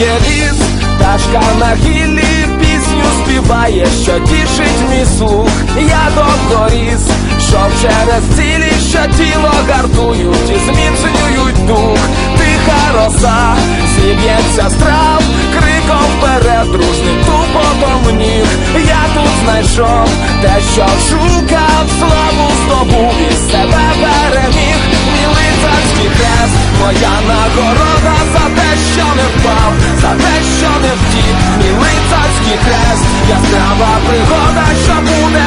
є ліс, пташка на гіллі пісню співає, що тішить мій слух. Я докторіс, що через цілі, що тіло гартують і зміцнюють дух. Тиха роса, зіб'ється страв, криком вперед, дружним тупотом ніг. Я тут знайшов те, що шукав, славу здобув і себе переміг. Мій лицарський хрест, моя нагорода за те, що не впав, за те, що не втік, мій лицарський хрест, яскрава пригода, що буде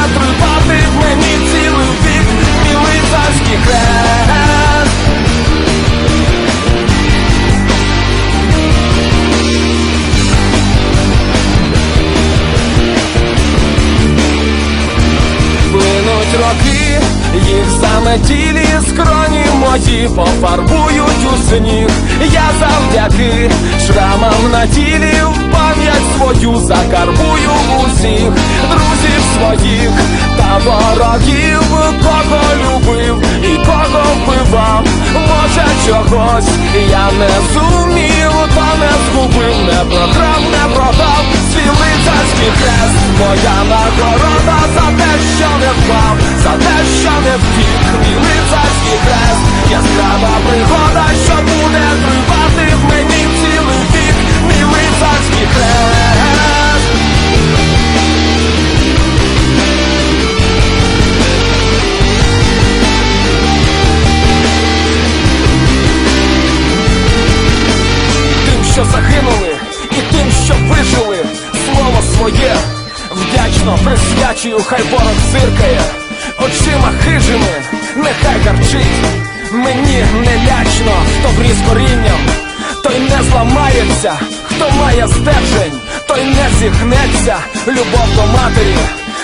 їх заметілі скроні мої пофарбують у сніг. Я завдяки шрамам на тілі в пам'ять свою закарбую усіх друзів своїх та ворогів, кого любив і кого вбивав. Може чогось я не зумів, та не згубив, не програв, не продав свій лицарський хрест, моя нагорода за те, що не впав, за те, хай ворог зиркає, очима хижими, нехай гарчить. Мені не лячно, хто вріз корінням, той не зламається, хто має стержень, той не зігнеться, любов до матері,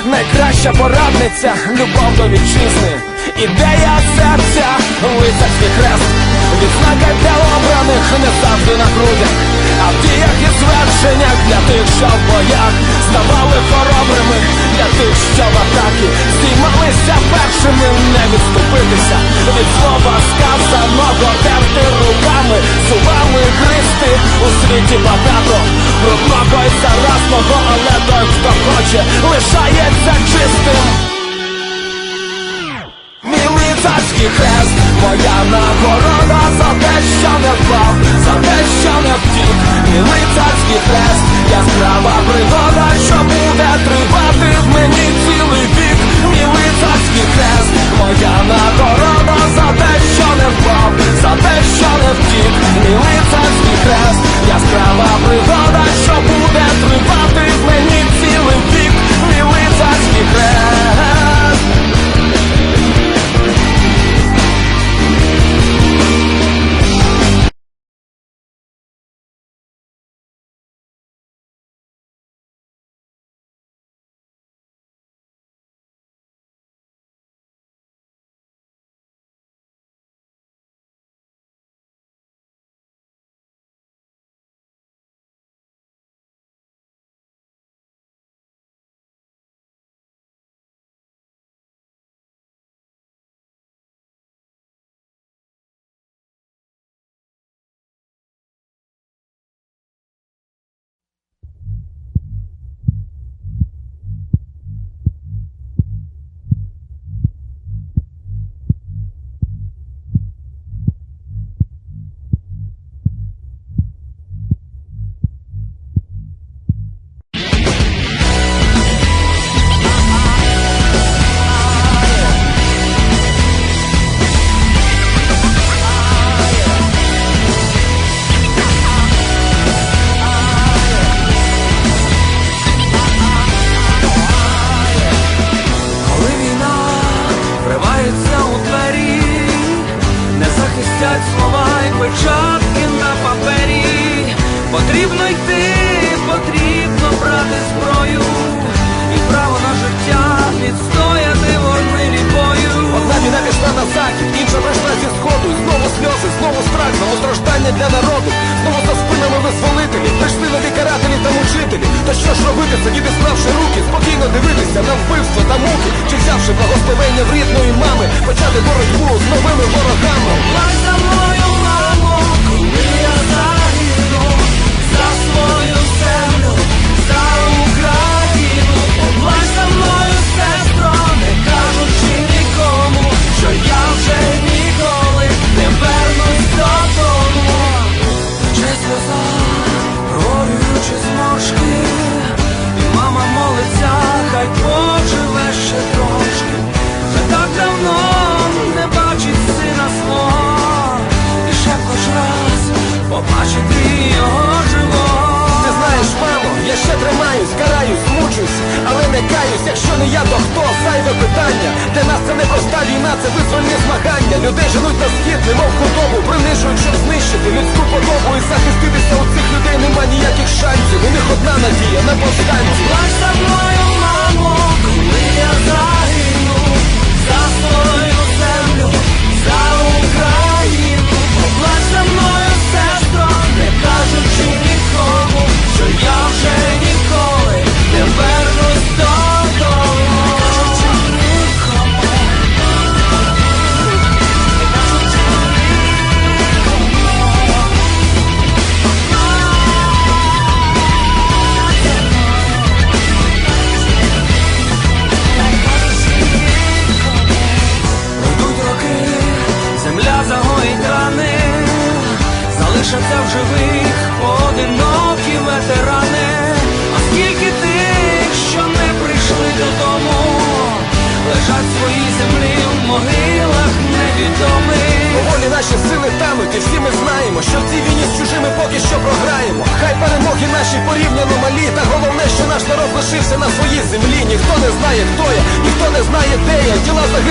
найкраща порадниця, любов до вітчизни, ідея серця, лицарський хрест. Відзнака для обраних не завжди на грудях, а в діях і звершеннях для тих, що в боях. Ставали хоробрими, для тих, що в атаки здіймалися першими, не відступитися. Від слова сказаного, терти руками, зубами гристи у світі багато. Брудного і заразного, але той, хто лишається чистим. Міліцарський хрест, моя нагорода за те, що не впав, за те, що не втік, міліцарський хрест, яскрава пригода, що буде тривати в мені слова й печатки на папері. Потрібно йти, потрібно брати зброю, і право на життя відстояти в горнилі бою. Одна війна пішла на захід, інша прийшла зі сходу. І знову сльози, знову страх, знову страждання для народу. Знову за спинами визволителі, прийшли нові карателі та мучителі. Та що ж робити, сидіти склавши руки, спокійно дивитися на вбивство та муки, чи взявши благословення в рідної мами, почати боротьбу з новими ворогами. Така війна це визвольне змагання. Людей женуть на схід, немов худобу, принижують, щоб знищити людську подобу. І захиститися у цих людей нема ніяких шансів. У них одна надія на повстанців. Плач за мною, мамо, коли я живих поодинокі ветерани. А скільки тих, що не прийшли додому, лежать в своїй землі в могилах невідомих. Поволі наші сили тануть, і всі ми знаємо, що в цій війні з чужими поки що програємо. Хай перемоги наші порівняно малі, та головне, що наш народ лишився на своїй землі. Ніхто не знає, хто я, ніхто не знає, де я. Діла загинуть,